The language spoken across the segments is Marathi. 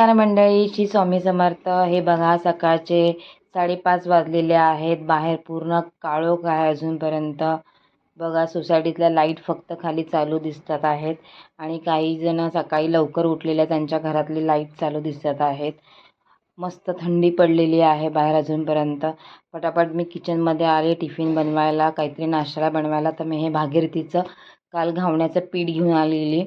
नमस्कार मंडळी श्री स्वामी समर्थ. हे बघा सकाळचे साडेपाच वाजलेले आहेत. बाहेर पूर्ण काळोख आहे अजूनपर्यंत. बघा सोसायटीतल्या लाइट फक्त खाली चालू दिसतात आहेत आणि काही जण सकाळी लवकर उठलेल्या त्यांच्या घरातली लाइट चालू दिसत आहेत. मस्त थंडी पडलेली आहे बाहेर अजूनपर्यंत. पटापट मी किचनमध्ये आले टिफिन बनवायला काहीतरी नाश्त्याला बनवायला. तर मी हे भागीरथीचं काल घावण्याचं पीठ घेऊन आलेली.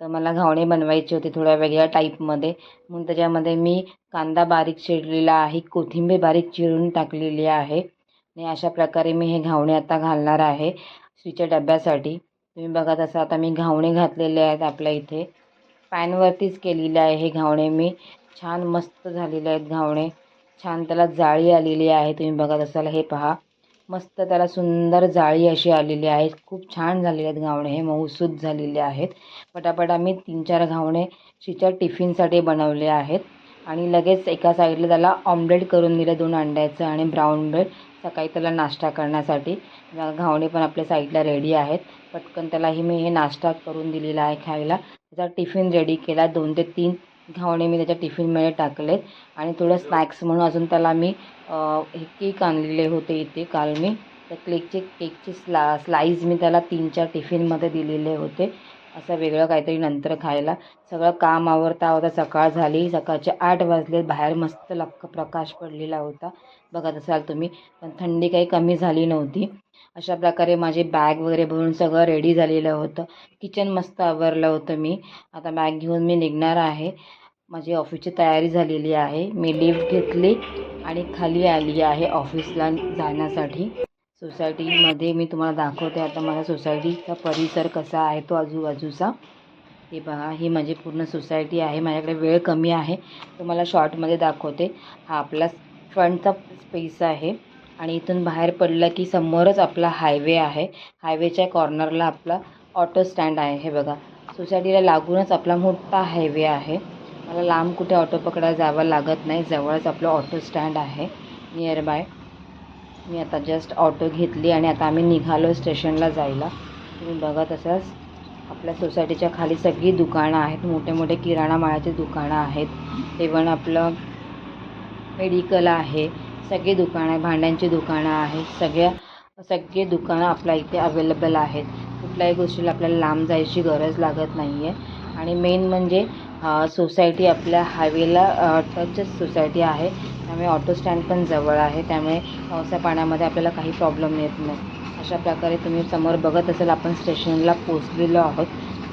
तर मला घावणे बनवायचे होते थोड्या वेगळ्या टाईपमध्ये म्हणून त्याच्यामध्ये मी कांदा बारीक चिरलेला आहे कोथिंबीर बारीक चिरून टाकलेली आहे. आणि अशा प्रकारे मी हे घावणे आता घालणार आहे श्रीच्या डब्यासाठी. तुम्ही बघा असा आता मी घावणे घातलेले आहेत आपल्या इथे. पॅनवरतीच केलेले आहे हे घावणे मी. छान मस्त झालेले आहेत घावणे. छान त्याला जाळी आलेली आहे. तुम्ही बघत असाल हे पहा. मस्त त्याला सुंदर जाळी अशी आलेली आहे खूप छान झालेले आहेत घावणे. हे मऊसूद झालेले आहेत. पटापट आम्ही तीन चार घावणे शिच्या टिफिनसाठी बनवले आहेत. आणि लगेच एका साईडला त्याला ऑमलेट करून दिलं दोन अंड्याचं आणि ब्राऊन ब्रेड सकाळी त्याला नाश्ता करण्यासाठी. घावणे पण आपल्या साईडला रेडी आहेत. पटकन त्यालाही मी हे नाश्ता करून दिलेला आहे खायला. त्याचा टिफिन रेडी केला. दोन ते तीन घावणे मी त्याच्या टिफिनमध्ये टाकलेत. आणि थोडं स्नॅक्स म्हणून अजून त्याला मी हे केक आणलेले होते इथे काल मी. त्या केकचे केकचे स्ला स्लाईज मी त्याला तीन चार टिफिनमध्ये दिलेले होते. असं वेगळं काहीतरी नंतर खायला. सगळं काम आवरता होता सकाळ झाली. सकाळचे आठ वाजले. बाहेर मस्त लक्क प्रकाश पडलेला होता. बघत असाल तुम्ही. पण थंडी काही कमी झाली नव्हती. अशा प्रकारे माझी बॅग वगैरे भरून सगळं रेडी झालेलं होतं. किचन मस्त आवरलं होतं मी. आता बॅग घेऊन मी निघणार आहे. माझी ऑफिसची तयारी झालेली आहे. मी लिफ्ट घेतली आणि खाली आली आहे ऑफिसला जाण्यासाठी. सोसायटीमध्ये मी तुम्हाला दाखवते आता माझ्या सोसायटीचा परिसर कसा आहे तो आजूबाजूचा. हे बघा ही माझी पूर्ण सोसायटी आहे माझ्याकडे वेळ कमी आहे. तुम्हाला शॉर्टमध्ये दाखवते. हा आपला फ्रंटचा स्पेस आहे आणि इथून बाहेर पडलं की समोरच आपला हायवे आहे. हायवेच्या कॉर्नरला आपला ऑटो स्टँड आहे. हे बघा सोसायटीला लागूनच आपला मोठा हायवे आहे. मला लांब कुठे ऑटो पकडायला जावं लागत नाही जवळच आपलं ऑटो स्टँड आहे. नियर बाय मी आता जस्ट ऑटो घेतली आणि आता आम्ही निघालो स्टेशनला जायला. तुम्ही बघत असाल आपल्या सोसायटीच्या खाली सगळी दुकानं आहेत मोठे मोठे किराणा माळाचे दुकानं आहेत. इवन आपलं मेडिकल आहे सगळी दुकानं आहे भांड्यांची दुकानं आहेत. सगळ्या सगळे दुकानं आपल्या इथे अवेलेबल आहेत. कुठल्याही गोष्टीला आपल्याला लांब जायची गरज लागत नाही म्हणजे, आहे आणि मेन म्हणजे सोसायटी आपल्या हायवेला टचच सोसायटी आहे. त्यामुळे ऑटो स्टँड पण जवळ आहे. त्यामुळे पावसा पाण्यामध्ये आपल्याला काही प्रॉब्लेम येत नाही. अशा प्रकारे तुम्ही समोर बघत असाल आपण स्टेशनला पोचलेलो आहोत.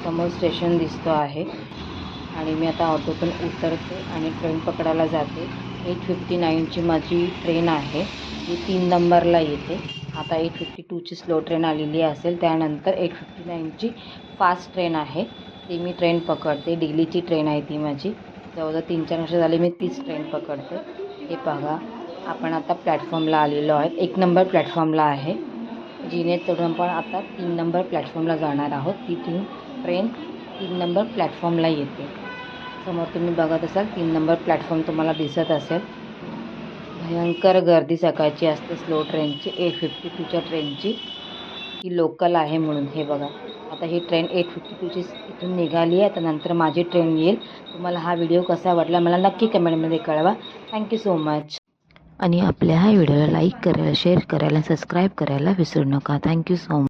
समोर स्टेशन दिसतो आहे. आणि मी आता ऑटोतून उतरते आणि ट्रेन पकडायला जाते. एट फिफ्टी नाईनची माझी ट्रेन आहे. जी तीन नंबरला येते. आता एट फिफ्टी टूची स्लो ट्रेन आलेली असेल त्यानंतर एट फिफ्टी नाईनची फास्ट ट्रेन आहे. ती मी ट्रेन पकडते. डेलीची ट्रेन आहे ती माझी. जवळजवळ तीन चार वर्ष झाली मी तीच ट्रेन पकडते. हे बघा आपण आता प्लॅटफॉर्मला आलेलो आहे एक नंबर प्लॅटफॉर्मला आहे. जिने चढून आपण आता तीन नंबर प्लॅटफॉर्मला जाणार आहोत. ती तीन ट्रेन तीन नंबर प्लॅटफॉर्मला येते. समोर तुम्ही बघत असाल तीन नंबर प्लॅटफॉर्म तुम्हाला दिसत असेल. भयंकर गर्दी सकाळची असते. स्लो ट्रेनची ए फिफ्टी टूच्या ट्रेनची ही लोकल आहे म्हणून. हे बघा. आता ही ट्रेन एट फिफ्टी टूची इथून निघाली आहे. तर नंतर माझी ट्रेन येईल. तुम्हाला हा व्हिडिओ कसा वाटला मला नक्की कमेंटमध्ये कळवा. थँक्यू सो मच आणि आपल्या ह्या व्हिडिओला लाईक करायला शेअर करायला सबस्क्राईब करायला विसरू नका. Thank you so much